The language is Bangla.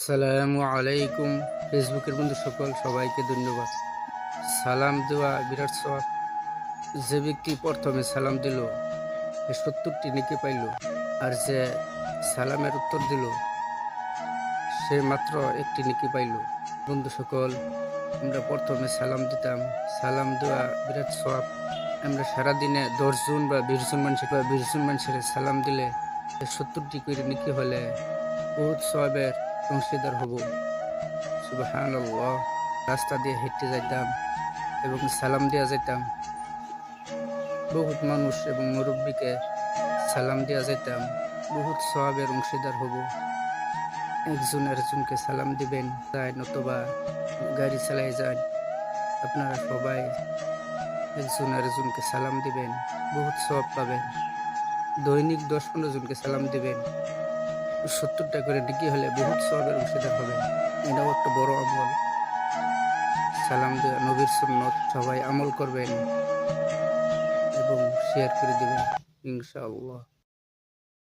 আসসালামু আলাইকুম, ফেসবুকের বন্ধু সকল, সবাইকে ধন্যবাদ। সালাম দেওয়া বিরাট সব যে ব্যক্তি প্রথমে সালাম দিল সত্তরটি নেকি পাইল, আর যে সালামের উত্তর দিল, সে মাত্র একটি নেকি পাইল। বন্ধু সকল, আমরা প্রথমে সালাম দিতাম। সালাম দেওয়া বিরাট সব আমরা সারাদিনে দশজন বা বিশজন মানুষের বা বিশজন মানুষের সালাম দিলে সত্তরটি করে নেকি হলে, বহুত সবের অংশীদার হব। সুবাহান রাস্তা দিয়ে হেঁটে যাইতাম এবং সালাম দেওয়া যাইতাম। বহুত মানুষ এবং মুরব্বীকে সালাম দেওয়া যাইতাম। বহুত সবের অংশীদার হব। একজন আরেকজনকে সালাম দিবেন তাই নতুবা গাড়ি চালাই যান আপনারা সবাই একজন আরেকজনকে সালাম দিবেন। বহুত সব পাবেন। দৈনিক দশ পনেরো জনকে সালাম দিবেন। সত্তরটা করে ডিগ্রি হলে বহুত সবের অংশীদার হবে। এটাও একটা বড় আমল। সালাম দেওয়া নবীর সুন্নত সবাই আমল করবেন এবং শেয়ার করে দেবেন, ইনশাআল্লাহ।